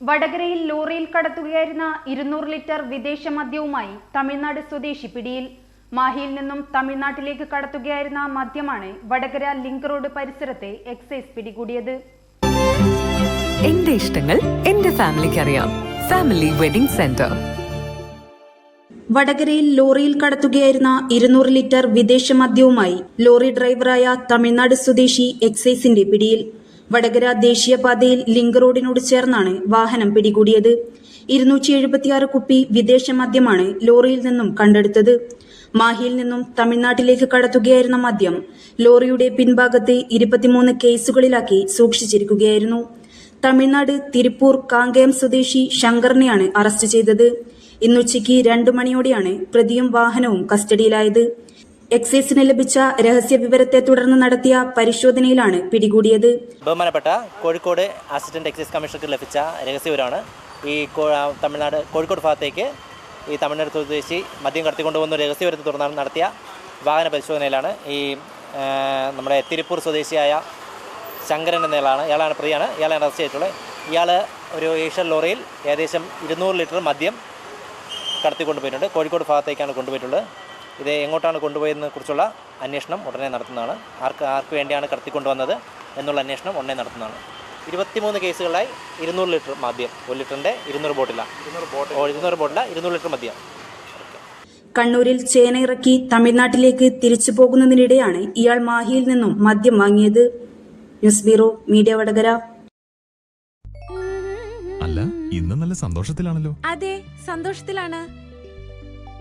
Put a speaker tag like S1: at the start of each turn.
S1: വടകരയിൽ ലോറിയിൽ കടത്തുകയായിരുന്ന ഇരുന്നൂറ് ലിറ്റർ വിദേശ മദ്യവുമായി തമിഴ്നാട് സ്വദേശി പിടിയിൽ. മാഹിയിൽ നിന്നും തമിഴ്നാട്ടിലേക്ക് കടത്തുകയായിരുന്ന മദ്യമാണ് വടകര ലിങ്ക് റോഡ് പരിസരത്തെ എക്സൈസ് പിടികൂടിയത്.
S2: എന്റെ ഇഷ്ടങ്ങൾ എന്റെ ഫാമിലിക്ക് അറിയാം. Family wedding centre.
S1: വടകരയിൽ ലോറിയിൽ കടത്തുകയായിരുന്ന ഇരുന്നൂറ് ലിറ്റർ വിദേശ മദ്യവുമായി ലോറി ഡ്രൈവറായ തമിഴ്നാട് സ്വദേശി എക്സൈസിന്റെ പിടിയിൽ. വടകര ദേശീയപാതയിൽ ലിങ്ക് റോഡിനോട് ചേർന്നാണ് വാഹനം പിടികൂടിയത്. ഇരുന്നൂറ്റി എഴുപത്തിയാറ് കുപ്പി വിദേശ മദ്യമാണ് ലോറിയിൽ നിന്നും കണ്ടെടുത്തത്. മാഹിയിൽ നിന്നും തമിഴ്നാട്ടിലേക്ക് കടത്തുകയായിരുന്ന മദ്യം ലോറിയുടെ പിൻഭാഗത്തെ ഇരുപത്തിമൂന്ന് കേസുകളിലാക്കി സൂക്ഷിച്ചിരിക്കുകയായിരുന്നു. തമിഴ്നാട് തിരുപ്പൂർ കാങ്കയം സ്വദേശി ശങ്കറിനെയാണ് അറസ്റ്റ് ചെയ്തത്. ഇന്നുച്ചയ്ക്ക് രണ്ടു മണിയോടെയാണ് പ്രതിയും വാഹനവും കസ്റ്റഡിയിലായത്. എക്സൈസിന് ലഭിച്ച രഹസ്യ വിവരത്തെ തുടർന്ന് നടത്തിയ പരിശോധനയിലാണ് പിടികൂടിയത്.
S3: ബഹുമാനപ്പെട്ട കോഴിക്കോട് അസിസ്റ്റന്റ് എക്സൈസ് കമ്മീഷണർക്ക് ലഭിച്ച രഹസ്യവിവരമാണ്. ഈ തമിഴ്നാട് കോഴിക്കോട് ഭാഗത്തേക്ക് ഈ തമിഴ്നാട് സ്വദേശി മദ്യം കടത്തിക്കൊണ്ടുവന്ന രഹസ്യവിവരത്തെ തുടർന്നാണ് നടത്തിയ വാഹന പരിശോധനയിലാണ്. ഈ നമ്മുടെ തിരുപ്പൂർ സ്വദേശിയായ ശങ്കരൻ എന്നയാളാണ്. ഇയാളാണ് പ്രതിയാണ്. ഇയാളെ അറസ്റ്റ് ചെയ്തിട്ടുള്ളത്. ഇയാൾ ഒരു ഏഷ്യൻ ലോറിയിൽ ഏകദേശം ഇരുന്നൂറ് ലിറ്റർ മദ്യം കടത്തിക്കൊണ്ടുപോയിട്ടുണ്ട്. കോഴിക്കോട് ഭാഗത്തേക്കാണ് കൊണ്ടുപോയിട്ടുള്ളത്. ഇത് എങ്ങോട്ടാണ് കൊണ്ടുപോയതിനെ കുറിച്ചുള്ള അന്വേഷണം ഉടനെ നടത്തുന്നതാണ്. ആർക്ക് ആർക്ക് വേണ്ടിയാണ് കടത്തിക്കൊണ്ടുവന്നത് എന്നുള്ള അന്വേഷണം ഉടനെ നടത്തുന്നതാണ്. ഇരുപത്തിമൂന്ന് കേസുകളായി ഇരുന്നൂറ് ലിറ്റർ മദ്യം ഒരു ലിറ്ററിന്റെ ഇരുന്നൂറ് ബോട്ടില. ഓ ഇരുന്നൂറ് ബോട്ടില ഇരുന്നൂറ് ലിറ്റർ മദ്യം.
S1: കണ്ണൂരിൽ ചേന ഇറക്കി തമിഴ്നാട്ടിലേക്ക് തിരിച്ചു പോകുന്നതിനിടെയാണ് ഇയാൾ മാഹിയിൽ നിന്നും മദ്യം വാങ്ങിയത്. News bureau media Vadakara.
S4: അല്ല ഇന്ന് നല്ല സന്തോഷത്തിലാണല്ലോ.
S5: അതെ സന്തോഷത്തിലാണ്.